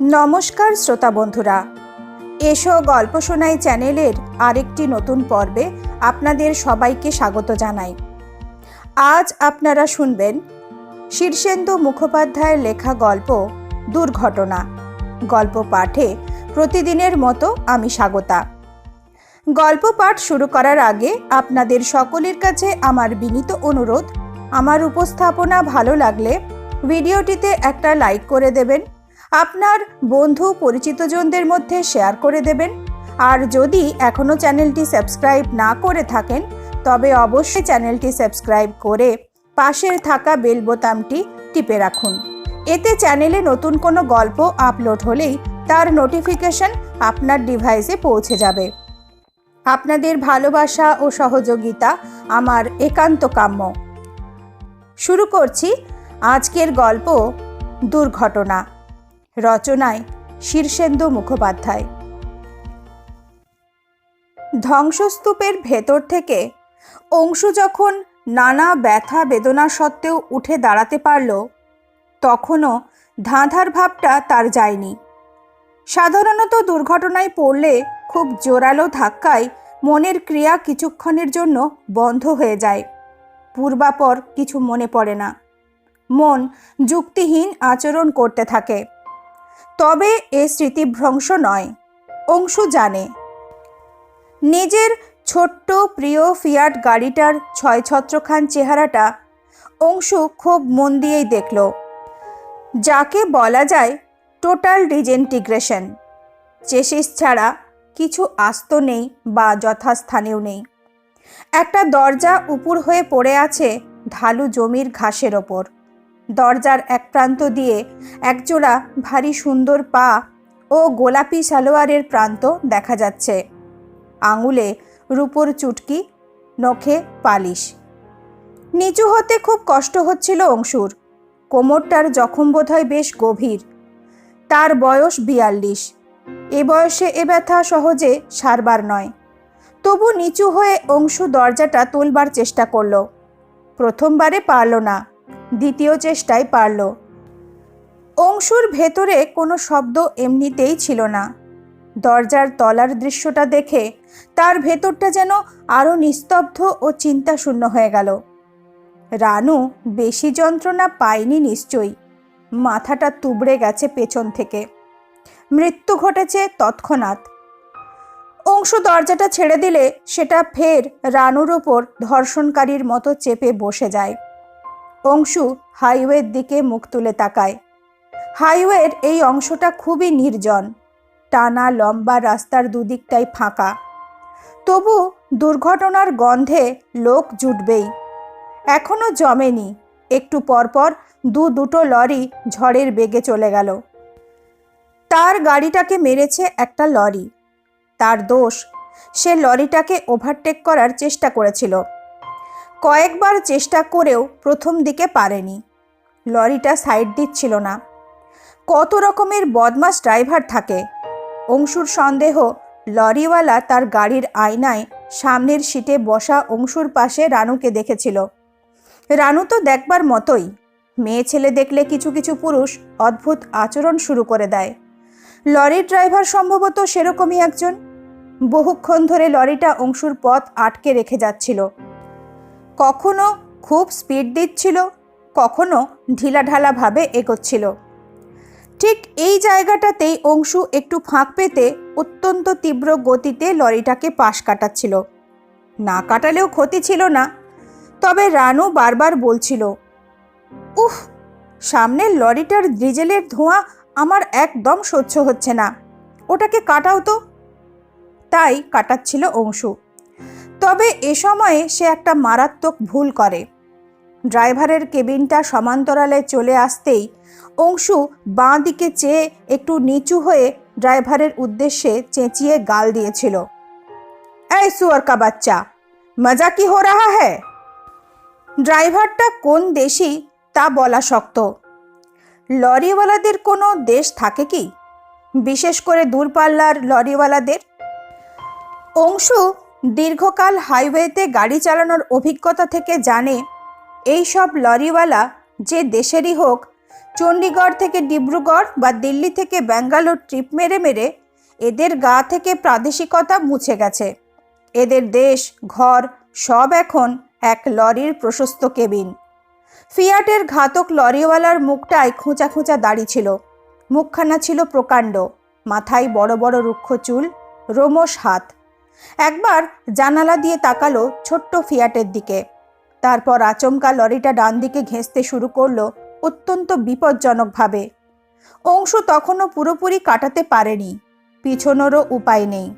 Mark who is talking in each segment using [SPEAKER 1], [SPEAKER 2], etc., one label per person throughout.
[SPEAKER 1] নমস্কার শ্রোতা বন্ধুরা। এসো গল্প শোনাই চ্যানেলের আরেকটি নতুন পর্বে আপনাদের সবাইকে স্বাগত জানাই। আজ আপনারা শুনবেন শীর্ষেন্দু মুখোপাধ্যায়ের লেখা গল্প দুর্ঘটনা। গল্প পাঠে প্রতিদিনের মতো আমি স্বাগতা। গল্প পাঠ শুরু করার আগে আপনাদের সকলের কাছে আমার বিনীত অনুরোধ, আমার উপস্থাপনা ভালো লাগলে ভিডিওটিতে একটা লাইক করে দেবেন আপনার বন্ধু পরিচিতজনদের মধ্যে শেয়ার করে দেবেন। আর যদি এখনও চ্যানেলটি সাবস্ক্রাইব না করে থাকেন, তবে অবশ্যই চ্যানেলটি সাবস্ক্রাইব করে পাশের থাকা বেল বোতামটি টিপে রাখুন। এতে চ্যানেলে নতুন কোনো গল্প আপলোড হলেই তার নোটিফিকেশন আপনার ডিভাইসে পৌঁছে যাবে। আপনাদের ভালোবাসা ও সহযোগিতা আমার একান্ত কাম্য। শুরু করছি আজকের গল্প দুর্ঘটনা। রচনায় শীর্ষেন্দু মুখোপাধ্যায়। ধ্বংসস্তূপের ভেতর থেকে অংশু যখন নানা ব্যথা বেদনা সত্ত্বেও উঠে দাঁড়াতে পারল, তখনও ধাঁধার ভাবটা তার যায়নি। সাধারণত দুর্ঘটনায় পড়লে খুব জোরালো ধাক্কায় মনের ক্রিয়া কিছুক্ষণের জন্য বন্ধ হয়ে যায়, পূর্বাপর কিছু মনে পড়ে না। মন যুক্তিহীন আচরণ করতে থাকে। তবে এ স্মৃতিভ্রংশ নয়, অংশু জানে। নিজের ছোট্ট প্রিয় ফিয়াট গাড়িটার ছয় ছত্রখান চেহারাটা অংশু খুব মন দিয়েই দেখল। যাকে বলা যায় টোটাল ডিজেন্টিগ্রেশন। চেসিস ছাড়া কিছু আস্ত নেই বা যথাস্থানেও নেই। একটা দরজা উপুর হয়ে পড়ে আছে ঢালু জমির ঘাসের ওপর। দরজার এক প্রান্ত দিয়ে একজোড়া ভারী সুন্দর পা ও গোলাপি সালোয়ারের প্রান্ত দেখা যাচ্ছে। আঙুলে রূপোর চুটকি, নখে পালিশ। নিচু হতে খুব কষ্ট হচ্ছিল অংশুর। কোমরটার জখম বোধহয় বেশ গভীর। তার বয়স বিয়াল্লিশ। এ বয়সে এ ব্যথা সহজে সারবার নয়। তবু নিচু হয়ে অংশু দরজাটা তুলবার চেষ্টা করল। প্রথমবারে পারল না। দ্বিতীয় চেষ্টায় পারল। অংশুর ভেতরে কোনো শব্দ এমনিতেই ছিল না। দরজার তলার দৃশ্যটা দেখে তার ভেতরটা যেন আরও নিস্তব্ধ ও চিন্তাশূন্য হয়ে গেল। রানু বেশি যন্ত্রণা পায়নি নিশ্চয়ই। মাথাটা তুবড়ে গেছে পেছন থেকে। মৃত্যু ঘটেছে তৎক্ষণাৎ। অংশু দরজাটা ছেড়ে দিলে সেটা ফের রানুর ওপর ধর্ষণকারীর মতো চেপে বসে যায়। অংশু হাইওয়ের দিকে মুখ তুলে তাকায়। হাইওয়ের এই অংশটা খুবই নির্জন। টানা লম্বা রাস্তার দুদিকটাই ফাঁকা। তবু দুর্ঘটনার গন্ধে লোক জুটবেই। এখনও জমেনি। একটু পরপর দু দুটো লরি ঝড়ের বেগে চলে গেল। তার গাড়িটাকে মেরেছে একটা লরি। তার দোষ, সে লরিটাকে ওভারটেক করার চেষ্টা করেছিল। কয়েকবার চেষ্টা করেও প্রথম দিকে পারেনি। লরিটা সাইড দিচ্ছিল না। কত রকমের বদমাস ড্রাইভার থাকে। অংশুর সন্দেহ, লরিওয়ালা তার গাড়ির আয়নায় সামনের সিটে বসা অংশুর পাশে রানুকে দেখেছিল। রানু তো দেখবার মতোই। মেয়ে ছেলে দেখলে কিছু কিছু পুরুষ অদ্ভুত আচরণ শুরু করে দেয়। লরির ড্রাইভার সম্ভবত সেরকমই একজন। বহুক্ষণ ধরে লরিটা অংশুর পথ আটকে রেখে যাচ্ছিল। কখনো খুব স্পিড দিচ্ছিল, কখনো ঢিলাঢালাভাবে এগোচ্ছিল। ঠিক এই জায়গাটাতেই অংশু একটু ফাঁক পেতে অত্যন্ত তীব্র গতিতে লরিটাকে পাশ কাটাচ্ছিল। না কাটালেও ক্ষতি ছিল না, তবে রানু বারবার বলছিল, উফ, সামনের লরিটার ডিজেলের ধোঁয়া আমার একদম সহ্য হচ্ছে না, ওটাকে কাটাও তো। তাই কাটাচ্ছিল অংশু। তবে এ সময়ে সে একটা মারাত্মক ভুল করে। ড্রাইভারের কেবিনটা সমান্তরালে চলে আসতেই অংশু বাঁ দিকে চেয়ে একটু নিচু হয়ে ড্রাইভারের উদ্দেশ্যে চেঁচিয়ে গাল দিয়েছিল। এই সুয়ার কা বাচ্চা, মজা কি হো রাহা হ্যায়? ড্রাইভারটা কোন দেশি তা বলা শক্ত। লরিওয়ালাদের কোনো দেশ থাকে কি? বিশেষ করে দূরপাল্লার লরিওয়ালাদের? অংশু দীর্ঘকাল হাইওয়েতে গাড়ি চালানোর অভিজ্ঞতা থেকে জানে, এই সব লরিওয়ালা যে দেশেরই হোক, চণ্ডীগড় থেকে ডিব্রুগড় বা দিল্লি থেকে ব্যাঙ্গালোর ট্রিপ মেরে মেরে এদের গা থেকে প্রাদেশিকতা মুছে গেছে। এদের দেশ, ঘর সব এখন এক লরির প্রশস্ত কেবিন। ফিয়াটের ঘাতক লরিওয়ালার মুখটায় খোঁচা খোঁচা দাড়ি ছিল। মুখখানা ছিল প্রকাণ্ড, মাথায় বড় বড় রুক্ষ চুল রোমশ হাত। একবার জানালা দিয়ে তাকালো ছোট্ট ফিয়াটের দিকে। তারপর আচমকা লরিটা ডান দিকে ঘেঁচতে শুরু করল অত্যন্ত বিপজ্জনকভাবে। অংশু তখনও পুরোপুরি কাটাতে পারেনি, পিছনেরও উপায় নেই।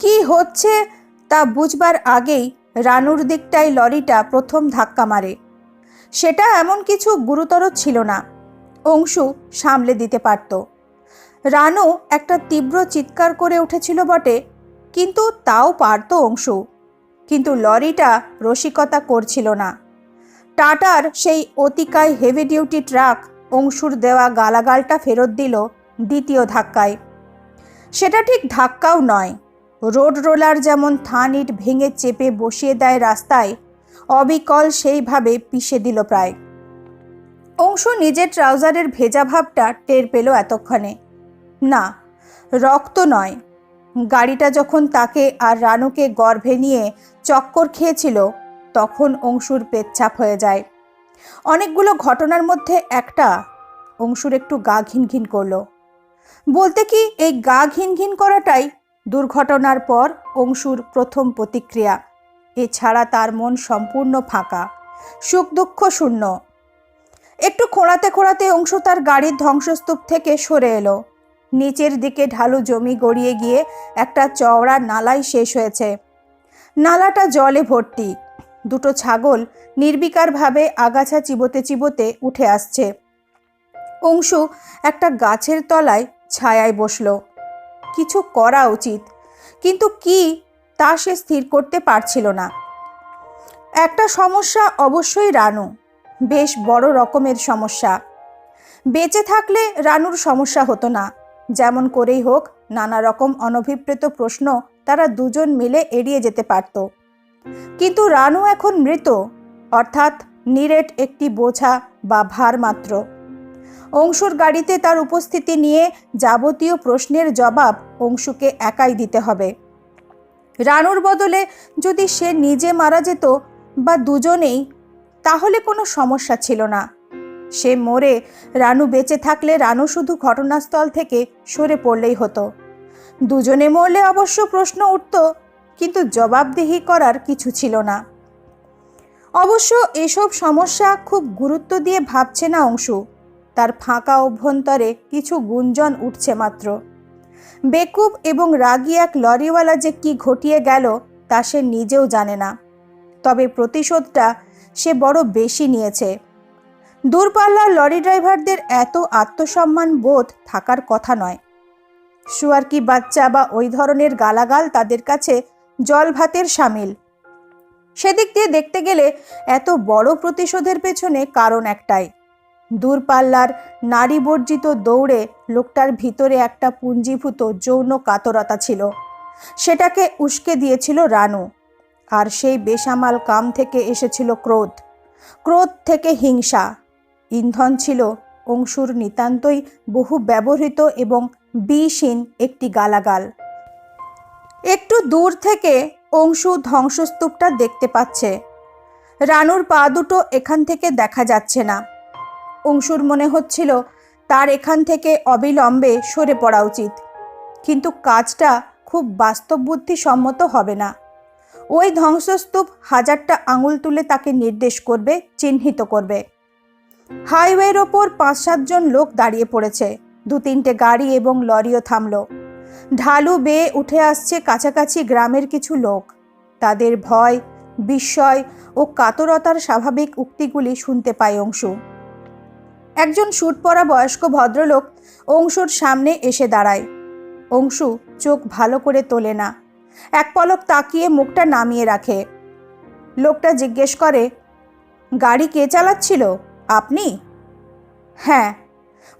[SPEAKER 1] কি হচ্ছে তা বুঝবার আগেই রানুর দিকটাই লরিটা প্রথম ধাক্কা মারে। সেটা এমন কিছু গুরুতর ছিল না, অংশু সামলে দিতে পারত। রানু একটা তীব্র চিৎকার করে উঠেছিল বটে কিন্তু তাও পারত অংশু। কিন্তু লরিটা রসিকতা করছিল না। টাটার সেই অতিকায় হেভি ডিউটি ট্রাক অংশুর দেওয়া গালাগালটা ফেরত দিল দ্বিতীয় ধাক্কায়। সেটা ঠিক ধাক্কাও নয়। রোড রোলার যেমন থান ইট ভেঙে চেপে বসিয়ে দেয় রাস্তায়, অবিকল সেইভাবে পিষে দিল প্রায়। অংশু নিজের ট্রাউজারের ভেজা ভাবটা টের পেল এতক্ষণে। না, রক্ত নয়। গাড়িটা যখন তাকে আর রানুকে গর্ভে নিয়ে চক্কর খেয়েছিল, তখন অংশুর পেচ্ছাপ হয়ে যায়। অনেকগুলো ঘটনার মধ্যে একটা অংশুর একটু গা ঘিন ঘিন করল। বলতে কি, এই গা ঘিন ঘিন করাটাই দুর্ঘটনার পর অংশুর প্রথম প্রতিক্রিয়া। এছাড়া তার মন সম্পূর্ণ ফাঁকা, সুখ দুঃখ শূন্য। একটু খোঁড়াতে খোঁড়াতে অংশু তার গাড়ির ধ্বংসস্তূপ থেকে সরে এলো। নিচের দিকে ঢালু জমি গড়িয়ে গিয়ে একটা চওড়া নালাই শেষ হয়েছে। নালাটা জলে ভর্তি। দুটো ছাগল নির্বিকারভাবে আগাছা চিবোতে চিবোতে উঠে আসছে। অংশু একটা গাছের তলায় ছায়ায় বসল। কিছু করা উচিত, কিন্তু কি তা সে স্থির করতে পারছিল না। একটা সমস্যা অবশ্যই রানু, বেশ বড় রকমের সমস্যা। বেঁচে থাকলে রানুর সমস্যা হতো না। যেমন করেই হোক, নানা রকম অনভিপ্রেত প্রশ্ন তারা দুজন মিলে এড়িয়ে যেতে পারত। কিন্তু রানু এখন মৃত, অর্থাৎ নিরেট একটি বোঝা বা ভার মাত্র। অংশুর গাড়িতে তার উপস্থিতি নিয়ে যাবতীয় প্রশ্নের জবাব অংশুকে একাই দিতে হবে। রানুর বদলে যদি সে নিজে মারা যেত বা দুজনেই, তাহলে কোনো সমস্যা ছিল না। সে মরে রানু বেঁচে থাকলে রানু শুধু ঘটনাস্থল থেকে সরে পড়লেই হতো। দুজনে মরলে অবশ্য প্রশ্ন উঠত, কিন্তু জবাবদিহি করার কিছু ছিল না। অবশ্য এসব সমস্যা খুব গুরুত্ব দিয়ে ভাবছে না অংশু। তার ফাঁকা অভ্যন্তরে কিছু গুঞ্জন উঠছে মাত্র। বেকুব এবং রাগী এক লরিওয়ালা যে কি ঘটিয়ে গেল, তা সে নিজেও জানে না। তবে প্রতিশোধটা সে বড় বেশি নিয়েছে। দূরপাল্লার লরি ড্রাইভারদের এত আত্মসম্মান বোধ থাকার কথা নয়। সুয়ারকি বাচ্চা বা ওই ধরনের গালাগাল তাদের কাছে জল ভাতের সামিল? সেদিক দিয়ে দেখতে গেলে এত বড় প্রতিশোধের পেছনে কারণ একটাই। দূরপাল্লার নারী বর্জিত দৌড়ে লোকটার ভিতরে একটা পুঞ্জীভূত যৌন কাতরতা ছিল। সেটাকে উস্কে দিয়েছিল রানু, আর সেই বেসামাল কাম থেকে এসেছিল ক্রোধ। ক্রোধ থেকে হিংসা। ইন্ধন ছিল অংশুর নিতান্তই বহু ব্যবহৃত এবং বিষহীন একটি গালাগাল। একটু দূর থেকে অংশু ধ্বংসস্তূপটা দেখতে পাচ্ছে। রানুর পা দুটো এখান থেকে দেখা যাচ্ছে না। অংশুর মনে হচ্ছিল তার এখান থেকে অবিলম্বে সরে পড়া উচিত। কিন্তু কাজটা খুব বাস্তব বুদ্ধিসম্মত হবে না। ওই ধ্বংসস্তূপ হাজারটা আঙুল তুলে তাকে নির্দেশ করবে, চিহ্নিত করবে। হাইওয়ের ওপর পাঁচ সাতজন লোক দাঁড়িয়ে পড়েছে। দু তিনটে গাড়ি এবং লরিও থামলো। ঢালু বেয়ে উঠে আসছে কাছাকাছি গ্রামের কিছু লোক। তাদের ভয়, বিস্ময় ও কাতরতার স্বাভাবিক উক্তিগুলি শুনতে পায় অংশু। একজন শুট পরা বয়স্ক ভদ্রলোক অংশুর সামনে এসে দাঁড়ায়। অংশু চোখ ভালো করে তোলে না। এক পলক তাকিয়ে মুখটা নামিয়ে রাখে। লোকটা জিজ্ঞেস করে, গাড়ি কে চালাচ্ছিল? আপনি? হ্যাঁ।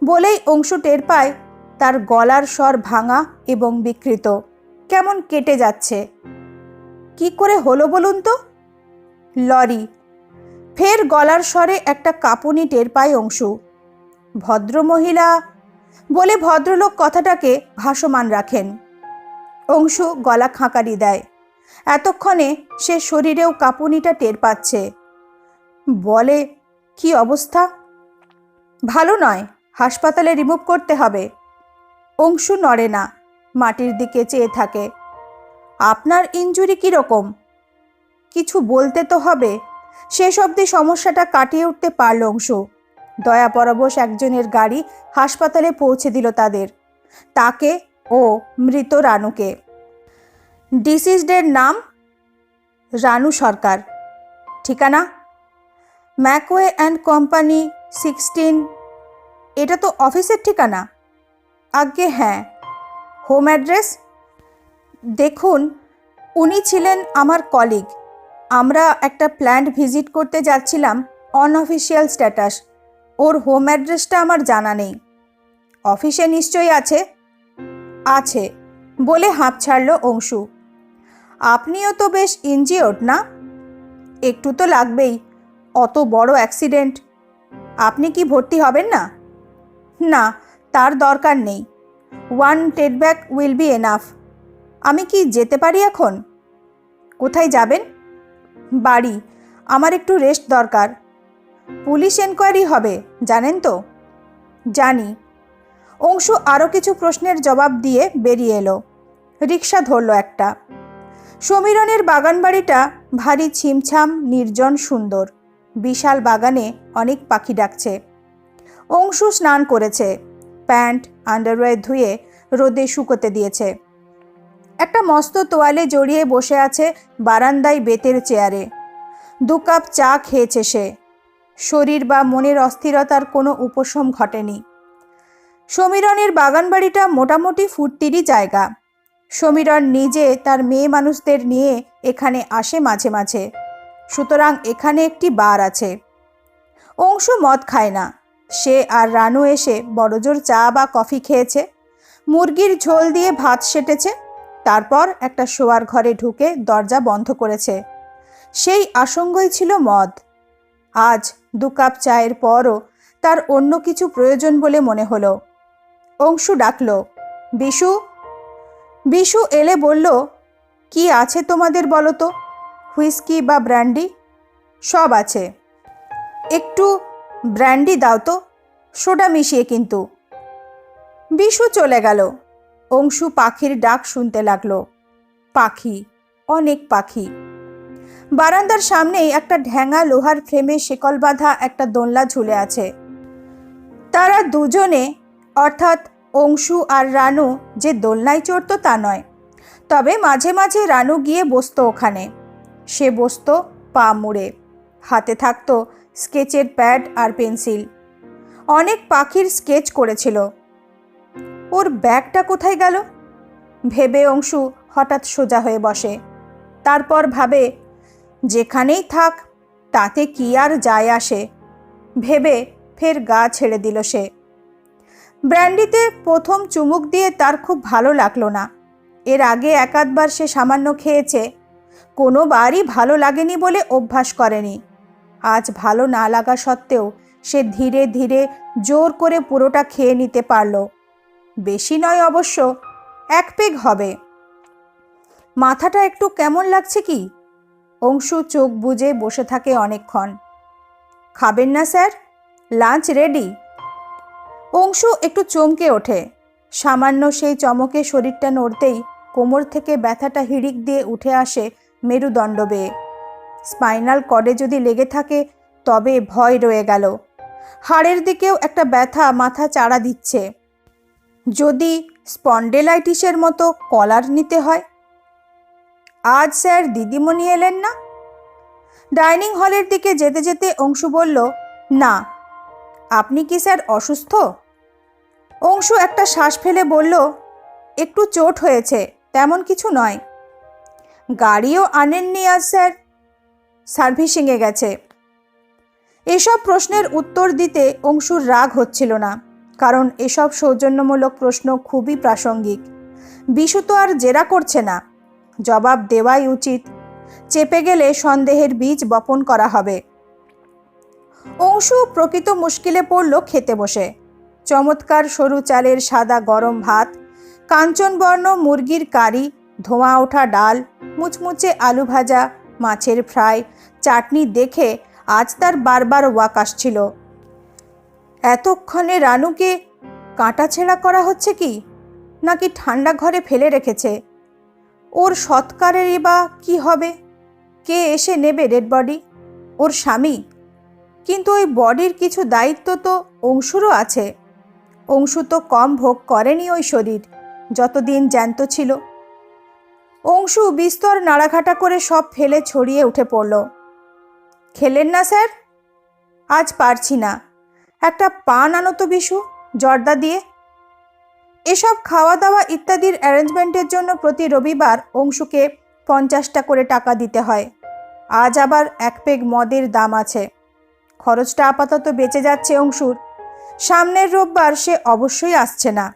[SPEAKER 1] বলেই অংশু টের পায় তার গলার স্বর ভাঙা এবং বিকৃত। কেমন কেটে যাচ্ছে। কি করে হলো বলুন তো? লরি। ফের গলার স্বরে একটা কাঁপুনি টের পায় অংশু। ভদ্রমহিলা বলে ভদ্রলোক কথাটাকে ভাসমান রাখেন। অংশু গলা খাঁকারি দেয়। এতক্ষণে সে শরীরেও কাঁপুনিটা টের পাচ্ছে। বলে কি অবস্থা? ভালো নয়, হাসপাতালে রিমুভ করতে হবে। অংশু নড়ে না, মাটির দিকে চেয়ে থাকে। আপনার ইঞ্জুরি কীরকম? কিছু বলতে তো হবে। শেষ অবধি সমস্যাটা কাটিয়ে উঠতে পারল অংশু। দয়া পরবশ একজনের গাড়ি হাসপাতালে পৌঁছে দিল তাদের। তাকে ও মৃত রানুকে। ডিসিজডের নাম রানু সরকার। ঠিকানা? ম্যাকওয়ে অ্যান্ড কোম্পানি সিক্সটিন, এটা তো অফিসের ঠিকানা। আজ্ঞে হ্যাঁ। Home address? দেখুন, উনি ছিলেন আমার কলিগ। আমরা একটা প্ল্যান্ট ভিজিট করতে যাচ্ছিলাম অনঅফিসিয়াল স্ট্যাটাস। ওর হোম অ্যাড্রেসটা আমার জানা নেই। অফিসে নিশ্চয়ই আছে? আছে, বলে হাঁপ ছাড়ল অংশু। আপনিও তো বেশ ইনজিওর্ড, না? একটু তো লাগবেই। অত বড় অ্যাক্সিডেন্ট। আপনি কি ভর্তি হবেন না? না, তার দরকার নেই। One ted back will be enough. আমি কি যেতে পারি এখন? কোথায় যাবেন? বাড়ি। আমার একটু রেস্ট দরকার। পুলিশ এনকোয়ারি হবে, জানেন তো? জানি। অংশু আরও কিছু প্রশ্নের জবাব দিয়ে বেরিয়ে এলো। রিক্সা ধরল একটা। সমীরনের বাগান বাড়িটা ভারী ছিমছাম, নির্জন, সুন্দর। বিশাল বাগানে অনেক পাখি ডাকছে। অংশু স্নান করেছে, প্যান্ট, আন্ডারওয়্যার ধুয়ে রোদে শুকোতে দিয়েছে। একটা মস্ত তোয়ালে জড়িয়ে বসে আছে বারান্দায় বেতের চেয়ারে। দু কাপ চা খেয়েছে সে। শরীর বা মনের অস্থিরতার কোনো উপশম ঘটেনি। সমীরনের বাগানবাড়িটা মোটামুটি ফুর্তিরই জায়গা। সমীরন নিজে তার মেয়ে মানুষদের নিয়ে এখানে আসে মাঝে মাঝে। সুতরাং এখানে একটি বার আছে। অংশ মদ খায় না। সে আর রানু এসে বড়জোর চা বা কফি খেয়েছে। মুরগির ঝোল দিয়ে ভাত সেটেছে। তারপর একটা শোয়ার ঘরে ঢুকে দরজা বন্ধ করেছে। সেই আসঙ্গই ছিল মদ। আজ দু কাপ চায়ের পরও তার অন্য কিছু প্রয়োজন বলে মনে হলো। অংশু ডাকল, বিশু? বিশু এলে বলল, কি আছে তোমাদের বলো তো? হুইস্কি বা ব্র্যান্ডি? সব আছে। একটু ব্র্যান্ডি দাও তো, সোডা মিশিয়ে কিন্তু। বিশু চলে গেল। অংশু পাখির ডাক শুনতে লাগল। পাখি, অনেক পাখি। বারান্দার সামনেই একটা ঢ্যাঙা লোহার ফ্রেমে শেকল বাঁধা একটা দোলনা ঝুলে আছে। তারা দুজনে, অর্থাৎ অংশু আর রানু, যে দোলনায় চড়ত তা নয়। তবে মাঝে মাঝে রানু গিয়ে বসতো ওখানে। সে বসতো পা মুড়ে। হাতে থাকতো স্কেচের প্যাড আর পেন্সিল। অনেক পাখির স্কেচ করেছিল। ওর ব্যাগটা কোথায় গেল? ভেবে অংশু হঠাৎ সোজা হয়ে বসে। তারপর ভাবে, যেখানেই থাক, তাতে কি আর যায় আসে? ভেবে ফের গা ছেড়ে দিল সে। ব্র্যান্ডিতে প্রথম চুমুক দিয়ে তার খুব ভালো লাগল না। এর আগে একাধবার সে সামান্য খেয়েছে কোনোবারই ভালো লাগেনি বলে অভ্যাস করেনি। আজ ভালো না লাগা সত্ত্বেও সে ধীরে ধীরে জোর করে পুরোটা খেয়ে নিতে পারল। বেশি নয় অবশ্য, এক পেগ হবে। মাথাটা একটু কেমন লাগছে কি? অংশু চোখ বুজে বসে থাকে অনেকক্ষণ। খাবেন না, স্যার? Lunch ready? অংশু একটু চমকে ওঠে। সামান্য সেই চমকে শরীরটা নড়তেই কোমর থেকে ব্যথাটা হিড়িক দিয়ে উঠে আসে মেরুদণ্ড বেয়ে স্পাইনাল কর্ডে যদি লেগে থাকে, তবে ভয় রয়ে গেল। হাড়ের দিকেও একটা ব্যথা মাথা চাড়া দিচ্ছে। যদি স্পন্ডেলাইটিসের মতো কলার নিতে হয়? আজ স্যার দিদিমণি এলেন না? ডাইনিং হলের দিকে যেতে যেতে অংশু বলল, না। আপনি কি স্যার অসুস্থ? অংশু একটা শ্বাস ফেলে বলল, একটু চোট হয়েছে, তেমন কিছু নয়। গাড়িও আনেননি আর স্যার। সার্ভিসিংয়ে গেছে। এসব প্রশ্নের উত্তর দিতে অংশুর রাগ হচ্ছিল না, কারণ এসব সৌজন্যমূলক প্রশ্ন খুবই প্রাসঙ্গিক। বিশু তো আর জেরা করছে না। জবাব দেওয়াই উচিত। চেপে গেলে সন্দেহের বীজ বপন করা হবে। অংশু প্রকৃত মুশকিলে পড়ল খেতে বসে। চমৎকার সরু চালের সাদা গরম ভাত, কাঞ্চনবর্ণ মুরগির কারি ধোঁয়া ওঠা ডাল, মুচমুচে আলু ভাজা, মাছের ফ্রাই, চাটনি দেখে আজ তার বারবার ওয়াক আসছিল। এতক্ষণে রানুকে কাটাছেঁড়া করা হচ্ছে কি? নাকি ঠান্ডা ঘরে ফেলে রেখেছে? ওর সৎকারেরই বা কি হবে? কে এসে নেবে ডেড বডি? ওর স্বামী? কিন্তু ওই বডির কিছু দায়িত্ব তো অংশুরও আছে। অংশু তো কম ভোগ করেনি ওই শরীর, যতদিন জ্যান্ত ছিল। অংশু বিস্তর নাড়াঘাটা করে সব ফেলে ছড়িয়ে উঠে পড়ল। খেলেন না, স্যার? আজ পারছি না। একটা পান আনো তো বিশু, জর্দা দিয়ে। এসব খাওয়া দাওয়া ইত্যাদির অ্যারেঞ্জমেন্টের জন্য প্রতি রবিবার অংশুকে পঞ্চাশটা করে টাকা দিতে হয়। আজ আবার এক পেগ মদের দাম আছে। খরচটা আপাতত বেঁচে যাচ্ছে অংশুর। সামনের রোববার সে অবশ্যই আসছে না।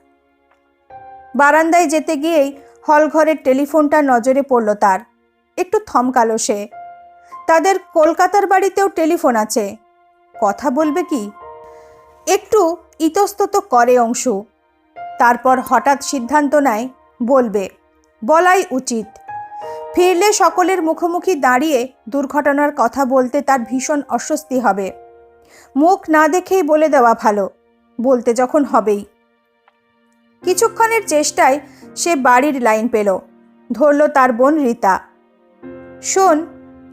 [SPEAKER 1] বারান্দায় যেতে গিয়েই হল ঘরের টেলিফোনটা নজরে পড়ল তার। একটু থমকালো সে। তাদের কলকাতার বাড়িতেও টেলিফোন আছে। কথা বলবে কি? একটু ইতস্তত করে অংশু। তারপর হঠাৎ সিদ্ধান্ত নেয়, বলবে, বলাই উচিত। ফিরলে সকলের মুখোমুখি দাঁড়িয়ে দুর্ঘটনার কথা বলতে তার ভীষণ অস্বস্তি হবে। মুখ না দেখেই বলে দেওয়া ভালো, বলতে যখন হবেই। কিছুক্ষণের চেষ্টায় সে বাড়ির লাইন পেল। ধরল তার বোন রীতা। শোন,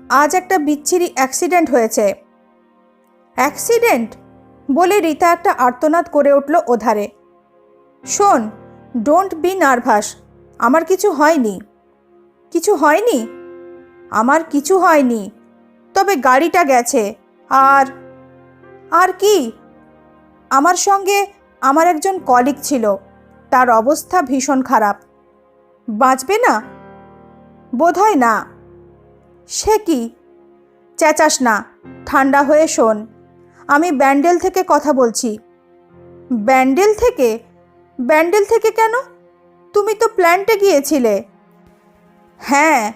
[SPEAKER 1] আজ একটা বিচ্ছিরি অ্যাক্সিডেন্ট হয়েছে। অ্যাক্সিডেন্ট? বলে রীতা একটা আর্তনাদ করে উঠল ওধারে। শোন, ডোন্ট বি নার্ভাস, আমার কিছু হয়নি। কিছু হয়নি? আমার কিছু হয়নি। তবে গাড়িটা গেছে। আর আর কি? আমার সঙ্গে আমার একজন কলিগ ছিল। তার অবস্থা ভীষণ খারাপ। বাঁচবে না? বোধহয় না। সে কি? চেঁচাস না, ঠান্ডা হয়ে শোন। আমি ব্যান্ডেল থেকে কথা বলছি। ব্যান্ডেল থেকে? ব্যান্ডেল থেকে কেন? তুমি তো প্ল্যান্টে গিয়েছিলে। হ্যাঁ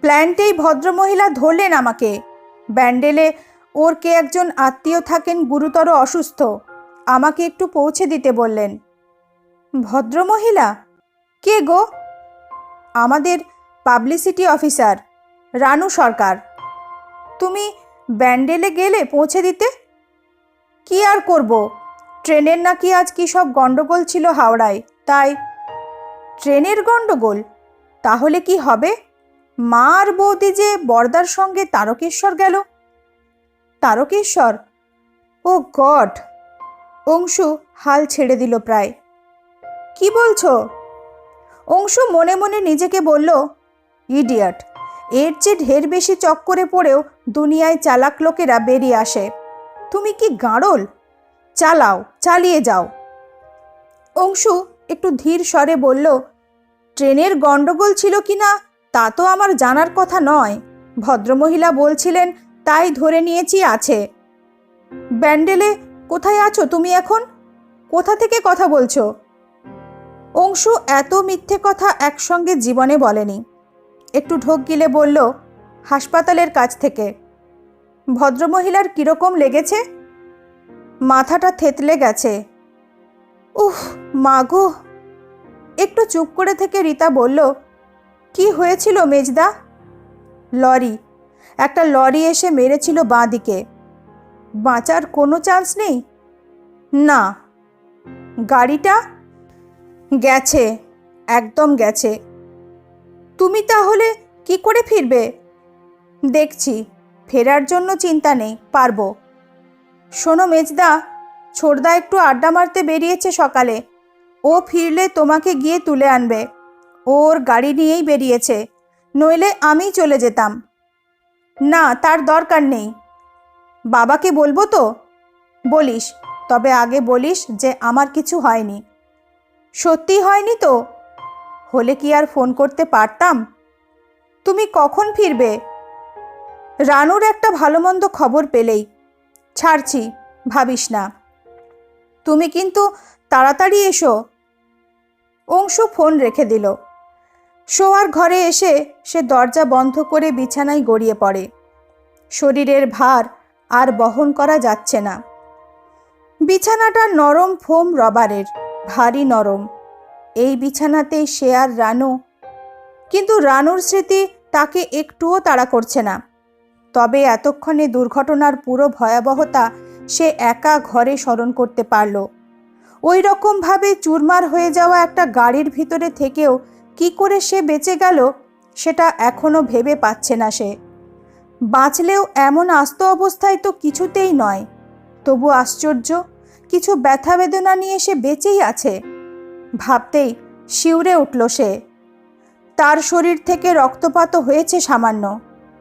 [SPEAKER 1] প্ল্যান্টেই ভদ্রমহিলা ধরলেন আমাকে। ব্যান্ডেলে ওর কে একজন আত্মীয় থাকেন, গুরুতর অসুস্থ। আমাকে একটু পৌঁছে দিতে বললেন। ভদ্রমহিলা? কে গো? আমাদের পাবলিসিটি অফিসার, রানু সরকার। তুমি ব্যান্ডেলে গেলে পৌঁছে দিতে? কি আর করব? ট্রেনের নাকি আজ কি সব গন্ডগোল ছিল হাওড়ায়, তাই ট্রেনের গন্ডগোল তাহলে কি হবে? মা আর বৌদি যে বর্দার সঙ্গে তারকেশ্বর গেল। তারকেশ্বর? ও গড! অংশু হাল ছেড়ে দিল প্রায়। কি বলছো? অংশু মনে মনে নিজেকে বলল, ইডিয়াট, এর চেয়ে ঢের বেশি চক্করে পড়েও দুনিয়ায় চালাক লোকেরা বেরিয়ে আসে। তুমি কি গাঁড়ল? চালাও, চালিয়ে যাও। অংশু একটু ধীর স্বরে বলল, ট্রেনের গন্ডগোল ছিল কি না, তা তো আমার জানার কথা নয়। ভদ্রমহিলা বলছিলেন, তাই ধরে নিয়েছি আছে। ব্যান্ডেলে কোথায় আছো তুমি এখন? কোথা থেকে কথা বলছো? অংশু এত মিথ্যে কথা একসঙ্গে জীবনে বলেনি। একটু ঢোক গিলে বলল, হাসপাতালের কাছ থেকে। ভদ্রমহিলার কীরকম লেগেছে? মাথাটা থেতলে গেছে। উহ মাগো একটু চুপ করে থেকে রীতা বলল, কি হয়েছিল মেজদা? লরি। একটা লরি এসে মেরেছিল বাঁ দিকে। বাঁচার কোনো চান্স নেই? না। গাড়িটা? গেছে, একদম গেছে। তুমি তাহলে কি করে ফিরবে? দেখছি, ফেরার জন্য চিন্তা নেই, পারব। শোনো মেজদা ছোড়দা একটু আড্ডা মারতে বেরিয়েছে সকালে। ও ফিরলে তোমাকে গিয়ে তুলে আনবে। ওর গাড়ি নিয়েই বেরিয়েছে, নইলে আমি চলে যেতাম। না, তার দরকার নেই। বাবাকে বলব তো? বলিস, তবে আগে বলিস যে আমার কিছু হয়নি। সত্যি হয়নি তো? হলে কি আর ফোন করতে পারতাম? তুমি কখন ফিরবে? রানুর একটা ভালো মন্দ খবর পেলেই। ছাড়ছি, ভাবিস না। তুমি কিন্তু তাড়াতাড়ি এসো। অংশু ফোন রেখে দিল। শোয়ার ঘরে এসে সে দরজা বন্ধ করে বিছানায় গড়িয়ে পড়ে। শরীরের ভার আর বহন করা যাচ্ছে না। বিছানাটা নরম ফোম রবারের। ভারী নরম। এই বিছানাতেই সে আর রানু। কিন্তু রানুর স্মৃতি তাকে একটুও তাড়া করছে না। তবে এতক্ষণে দুর্ঘটনার পুরো ভয়াবহতা সে একা ঘরে স্মরণ করতে পারল। ওই রকমভাবে চুরমার হয়ে যাওয়া একটা গাড়ির ভিতরে থেকেও কি করে সে বেঁচে গেল, সেটা এখনও ভেবে পাচ্ছে না সে। বাঁচলেও এমন আস্ত অবস্থায় তো কিছুতেই নয়। তবু আশ্চর্য কিছু ব্যথা বেদনা নিয়ে সে বেঁচেই আছে। ভাবতেই শিউরে উঠল সে। তার শরীর থেকে রক্তপাত হয়েছে সামান্য।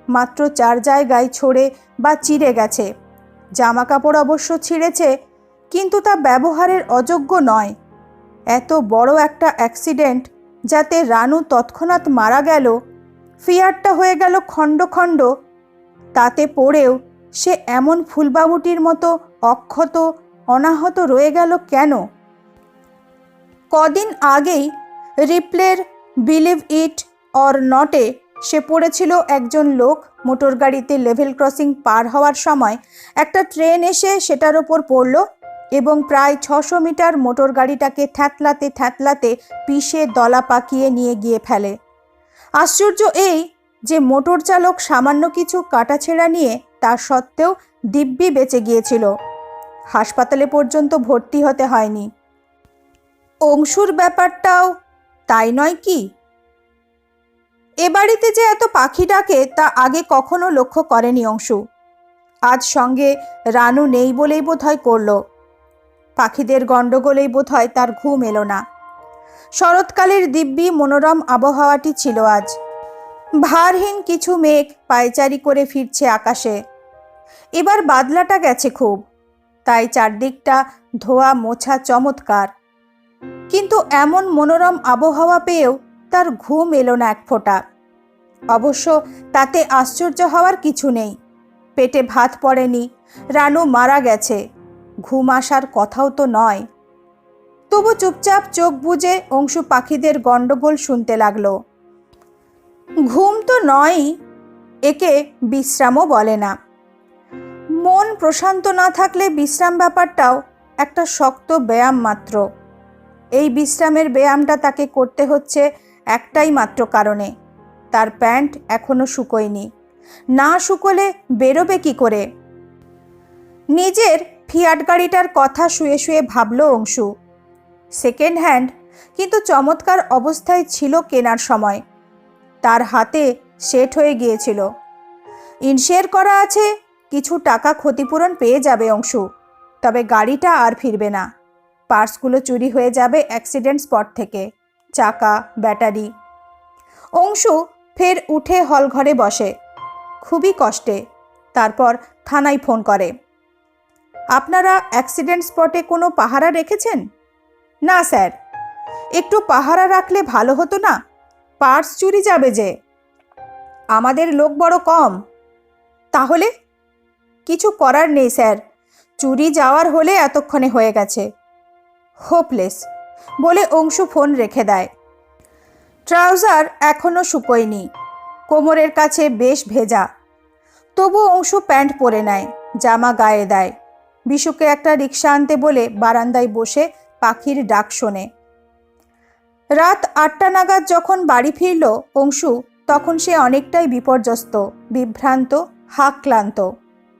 [SPEAKER 1] মাত্র চার জায়গায় ছড়ে বা চিড়ে গেছে। জামা কাপড় অবশ্য ছিঁড়েছে, কিন্তু তা ব্যবহারের অযোগ্য নয়। এত বড় একটা অ্যাক্সিডেন্ট যাতে রানু তৎক্ষণাৎ মারা গেল ফিয়ারটা হয়ে গেল খণ্ড খণ্ড, তাতে পড়েও সে এমন ফুলবাবুটির মতো অক্ষত অনাহত রয়ে গেল কেন? কদিন আগেই রিপ্লের বিলিভ ইট অর নটে সে পড়েছিল একজন লোক মোটর গাড়িতে লেভেল ক্রসিং পার হওয়ার সময়। একটা ট্রেন এসে সেটার ওপর পড়ল এবং প্রায় ছশো মিটার মোটর গাড়িটাকে থ্যাতলাতে থ্যাতলাতে পিষে দলা পাকিয়ে নিয়ে গিয়ে ফেলে। আশ্চর্য এই যে মোটর চালক সামান্য কিছু কাটাছেঁড়া নিয়ে তা সত্ত্বেও দিব্যি বেঁচে গিয়েছিল। হাসপাতালে পর্যন্ত ভর্তি হতে হয়নি। অংশুর ব্যাপারটাও তাই নয় কি? এ বাড়িতে যে এত পাখি ডাকে তা আগে কখনো লক্ষ্য করেনি অংশু। আজ সঙ্গে রানু নেই বলেই বোধহয় করল। পাখিদের গণ্ডগোলেই বোধহয় তার ঘুম এলো না। শরৎকালের দিব্যি, মনোরম আবহাওয়াটি ছিল আজ। ভারহীন কিছু মেঘ পায়চারি করে ফিরছে আকাশে। এবার বাদলাটা গেছে খুব। তাই চারদিকটা ধোয়া মোছা চমৎকার। কিন্তু এমন মনোরম আবহাওয়া পেয়েও তার ঘুম এলো না এক ফোঁটা। অবশ্য তাতে আশ্চর্য হওয়ার কিছু নেই। পেটে ভাত পড়েনি, রানু মারা গেছে, ঘুম আসার কথাও তো নয়। তবু চুপচাপ চোখ বুজে অংশু পাখিদের গণ্ডগোল শুনতে লাগল। ঘুম তো নয়ই, একে বিশ্রামও বলে না। মন প্রশান্ত না থাকলে বিশ্রাম ব্যাপারটাও একটা শক্ত ব্যায়াম মাত্র। এই বিশ্রামের ব্যায়ামটা তাকে করতে হচ্ছে একটাই মাত্র কারণে। তার প্যান্ট এখনও শুকোয়নি। না শুকোলে বেরোবে কি করে? নিজের ফিয়াট গাড়িটার কথা শুয়ে শুয়ে ভাবল অংশু। সেকেন্ড হ্যান্ড, কিন্তু চমৎকার অবস্থায় ছিল কেনার সময়। তার হাতে সেট হয়ে গিয়েছিল। ইনশেয়ার করা আছে কিছু টাকা ক্ষতিপূরণ পেয়ে যাবে অংশু। তবে গাড়িটা আর ফিরবে না। পার্সগুলো চুরি হয়ে যাবে অ্যাক্সিডেন্ট স্পট থেকে। চাকা, ব্যাটারি। অংশু ফের উঠে হল ঘরে বসে। খুবই কষ্টে। তারপর থানায় ফোন করে। আপনারা অ্যাক্সিডেন্ট স্পটে কোনো পাহারা রেখেছেন? না, স্যার। একটু পাহারা রাখলে ভালো হতো না? পার্স চুরি যাবে যে। আমাদের লোক বড় কম। তাহলে? কিছু করার নেই, স্যার। চুরি যাওয়ার হলে এতক্ষণে হয়ে গেছে। হোপলেস, বলে অংশু ফোন রেখে দেয়। ট্রাউজার এখনও শুকোয়নি। কোমরের কাছে বেশ ভেজা। তবু অংশু প্যান্ট পরে নেয়, জামা গায়ে দেয়। বিশুকে একটা রিক্সা আনতে বলে বারান্দায় বসে পাখির ডাক শোনে। রাত আটটা নাগাদ যখন বাড়ি ফিরল অংশু, তখন সে অনেকটাই বিপর্যস্ত, বিভ্রান্ত হাক ক্লান্ত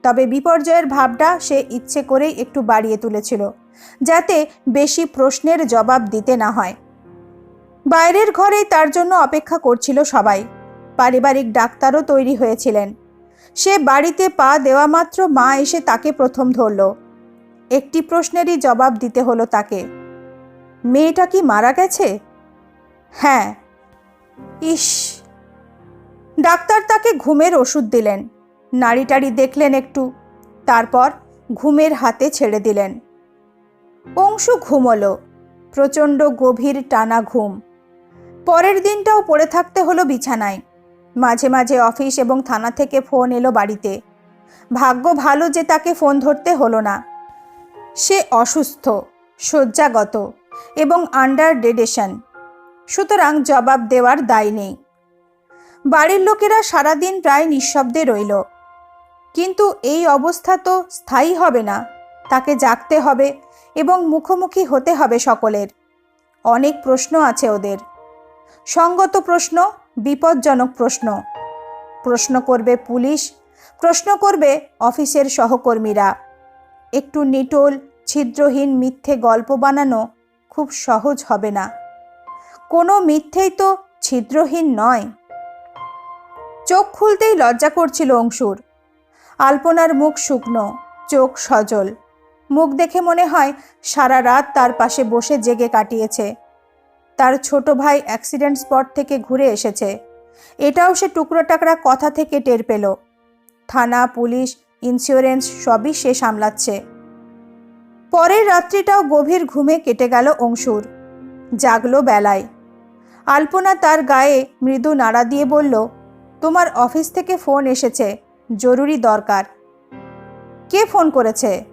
[SPEAKER 1] তবে বিপর্যয়ের ভাবটা সে ইচ্ছে করেই একটু বাড়িয়ে তুলেছিল, যাতে বেশি প্রশ্নের জবাব দিতে না হয়। বাইরের ঘরেই তার জন্য অপেক্ষা করছিল সবাই। পারিবারিক ডাক্তারও তৈরি হয়েছিলেন। সে বাড়িতে পা দেওয়া মাত্র মা এসে তাকে প্রথম ধরল। একটি প্রশ্নেরই জবাব দিতে হলো তাকে। মেয়েটা কি মারা গেছে? হ্যাঁ। ইস। ডাক্তার তাকে ঘুমের ওষুধ দিলেন। নাড়িটাড়ি দেখলেন একটু। তারপর ঘুমের হাতে ছেড়ে দিলেন। অংশু ঘুমলো। প্রচণ্ড গভীর টানা ঘুম। পরের দিনটাও পড়ে থাকতে হলো বিছানায়। মাঝে মাঝে অফিস এবং থানা থেকে ফোন এলো বাড়িতে। ভাগ্য ভালো যে তাকে ফোন ধরতে হলো না। সে অসুস্থ, শয্যাগত এবং আন্ডার ডেডেশন সুতরাং জবাব দেওয়ার দায় নেই। বাড়ির লোকেরা সারাদিন প্রায় নিঃশব্দে রইল। কিন্তু এই অবস্থা তো স্থায়ী হবে না। তাকে জাগতে হবে এবং মুখোমুখি হতে হবে সকলের। অনেক প্রশ্ন আছে ওদের। সঙ্গত প্রশ্ন, বিপজ্জনক প্রশ্ন। প্রশ্ন করবে পুলিশ, প্রশ্ন করবে অফিসের সহকর্মীরা। একটু নিটোল, ছিদ্রহীন মিথ্যে গল্প বানানো খুব সহজ হবে না। কোনো মিথ্যেই তো ছিদ্রহীন নয়। চোখ খুলতেই লজ্জা করছিল অংশুর। আলপনার মুখ শুকনো, চোখ সজল। মুখ দেখে মনে হয় সারা রাত তার পাশে বসে জেগে কাটিয়েছে। তার ছোট ভাই অ্যাক্সিডেন্ট স্পট থেকে ঘুরে এসেছে। এটাও সে টুকরো টাকরা কথা থেকে টের পেল। থানা, পুলিশ ইন্স্যুরেন্স সবই সে সামলাচ্ছে। পরের রাত্রিটাও গভীর ঘুমে কেটে গেল অংশুর। জাগলো বেলায়। আলপনা তার গায়ে মৃদু নাড়া দিয়ে বলল, তোমার অফিস থেকে ফোন এসেছে। জরুরি দরকার। কে ফোন করেছে?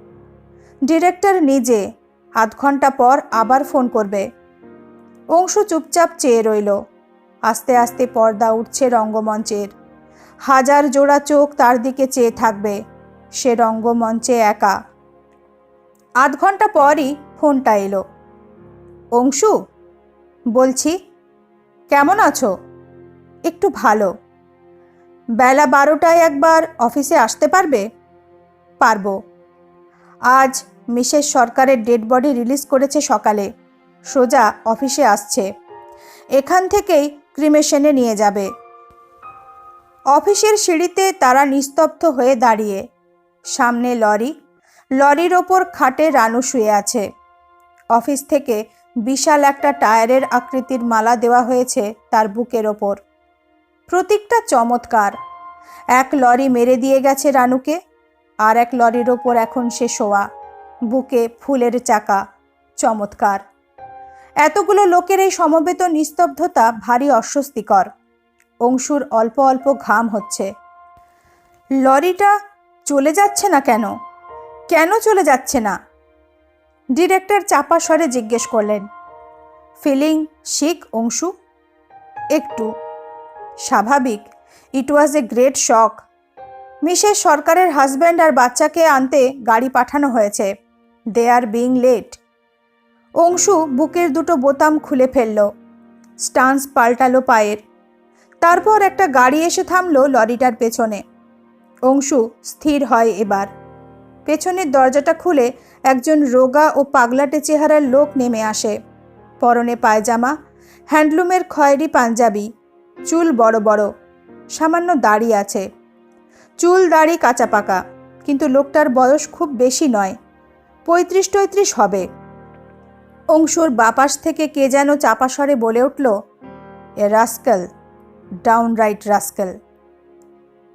[SPEAKER 1] ডিরেক্টর নিজে। আধ ঘণ্টা পর আবার ফোন করবে। অংশু চুপচাপ চেয়ে রইল। আস্তে আস্তে পর্দা উঠছে রঙ্গমঞ্চের। হাজার জোড়া চোখ তার দিকে চেয়ে থাকবে। সে রঙ্গমঞ্চে একা। আধ ঘণ্টা পরই ফোনটা এলো। অংশু? বলছি, কেমন আছো? একটু ভালো। বেলা বারোটায় একবার অফিসে আসতে পারবে? পারব। আজ মিসেস সরকারের ডেড বডি রিলিজ করেছে সকালে। সোজা অফিসে আসছে। এখান থেকেই ক্রিমেশনে নিয়ে যাবে। অফিসের সিঁড়িতে তারা নিস্তব্ধ হয়ে দাঁড়িয়ে। সামনে লরি। লরির ওপর খাটে রানু শুয়ে আছে। অফিস থেকে বিশাল একটা টায়ারের আকৃতির মালা দেওয়া হয়েছে তার বুকের ওপর। প্রতীকটা চমৎকার। এক লরি মেরে দিয়ে গেছে রানুকে, আর এক লরির ওপর এখন সে শোয়া, বুকে ফুলের চাকা, চমৎকার। এতগুলো লোকের এই সমবেত নিস্তব্ধতা ভারী অস্বস্তিকর। অংশুর অল্প অল্প ঘাম হচ্ছে। লরিটা চলে যাচ্ছে না কেন? কেন চলে যাচ্ছে না? ডিরেক্টর চাপা স্বরে জিজ্ঞেস করলেন, ফিলিং শিখ, অংশু? একটু। স্বাভাবিক। It was a great shock Mrs সরকারের হাজব্যান্ড আর বাচ্চাকে আনতে গাড়ি পাঠানো হয়েছে। They are being late Anshu বুকের দুটো বোতাম খুলে ফেলল। স্টান্স পাল্টালো পায়ের। তারপর একটা গাড়ি এসে থামলো লরিটার পেছনে। অংশু স্থির হয় এবার। পেছনের দরজাটা খুলে একজন রোগা ও পাগলাটে চেহারার লোক নেমে আসে। পরনে পায়জামা, হ্যান্ডলুমের খয়েরি পাঞ্জাবি। চুল বড় বড়, সামান্য দাড়ি আছে। চুল দাড়ি কাঁচা পাকা, কিন্তু লোকটার বয়স খুব বেশি নয়, পঁয়ত্রিশ টৈত্রিশ হবে। অংশুর বাপাস থেকে কে যেন চাপা বলে উঠল, এ রাস্কেল ডাউন রাইট রাস্কেল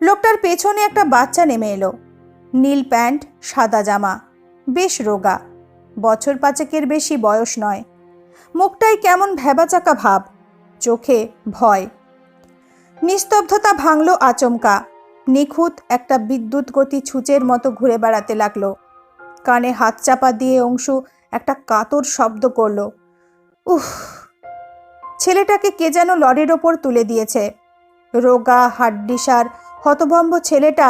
[SPEAKER 1] লোকটার পেছনে একটা বাচ্চা নেমে এলো, নীল প্যান্ট, সাদা জামা, বেশ রোগা, বছর পাঁচেকের বেশি বয়স নয়। মুখটাই কেমন ভেবাচাকা ভাব, চোখে ভয়। নিস্তব্ধতা ভাঙল আচমকা। নিখুঁত একটা বিদ্যুৎ গতি ছুঁচের মতো ঘুরে বেড়াতে লাগল। কানে হাত চাপা দিয়ে অংশু একটা কাতর শব্দ করল, উফ, ছেলেটাকে কে যেন লরির ওপর তুলে দিয়েছে। রোগা, হাড্ডিসার, হতভম্ব ছেলেটা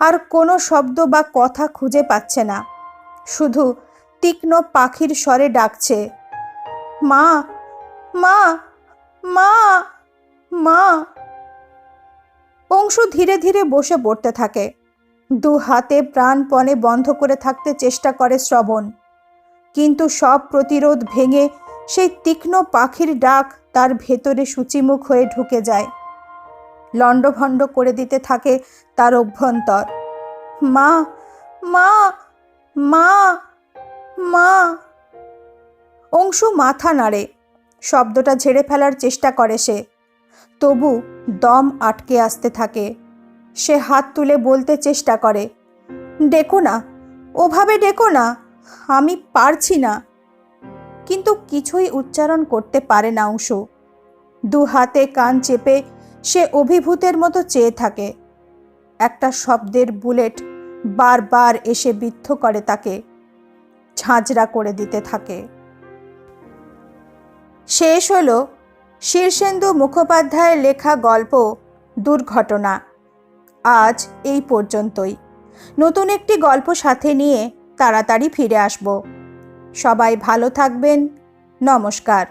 [SPEAKER 1] আর কোনো শব্দ বা কথা খুঁজে পাচ্ছে না। শুধু তীক্ষ্ণ পাখির স্বরে ডাকছে, মা মা মা মা অংশু ধীরে ধীরে বসে পড়তে থাকে। দু হাতে প্রাণপণে বন্ধ করে থাকতে চেষ্টা করে শ্রবণ। কিন্তু সব প্রতিরোধ ভেঙে সেই তীক্ষ্ণ পাখির ডাক তার ভেতরে সূচিমুখ হয়ে ঢুকে যায়। লণ্ডভণ্ড করে দিতে থাকে তার অভ্যন্তর। মা মা মা মা। অংশু মাথা নাড়ে। শব্দটা ঝেড়ে ফেলার চেষ্টা করে সে। তবু দম আটকে আসতে থাকে। সে হাত তুলে বলতে চেষ্টা করে, ডেকো না, ওভাবে ডেকো না, আমি পারছি না। কিন্তু কিছুই উচ্চারণ করতে পারে না অংশু। দু হাতে কান চেপে সে অভিভূতের মতো চেয়ে থাকে। একটা শব্দের বুলেট বারবার এসে বিদ্ধ করে তাকে, ঝাঁঝরা করে দিতে থাকে। শেষ হলো শীর্ষেন্দু মুখোপাধ্যায়ের লেখা গল্প, দুর্ঘটনা। আজ এই পর্যন্তই। নতুন একটি গল্প সাথে নিয়ে তাড়াতাড়ি ফিরে আসব। সবাই ভালো থাকবেন। নমস্কার।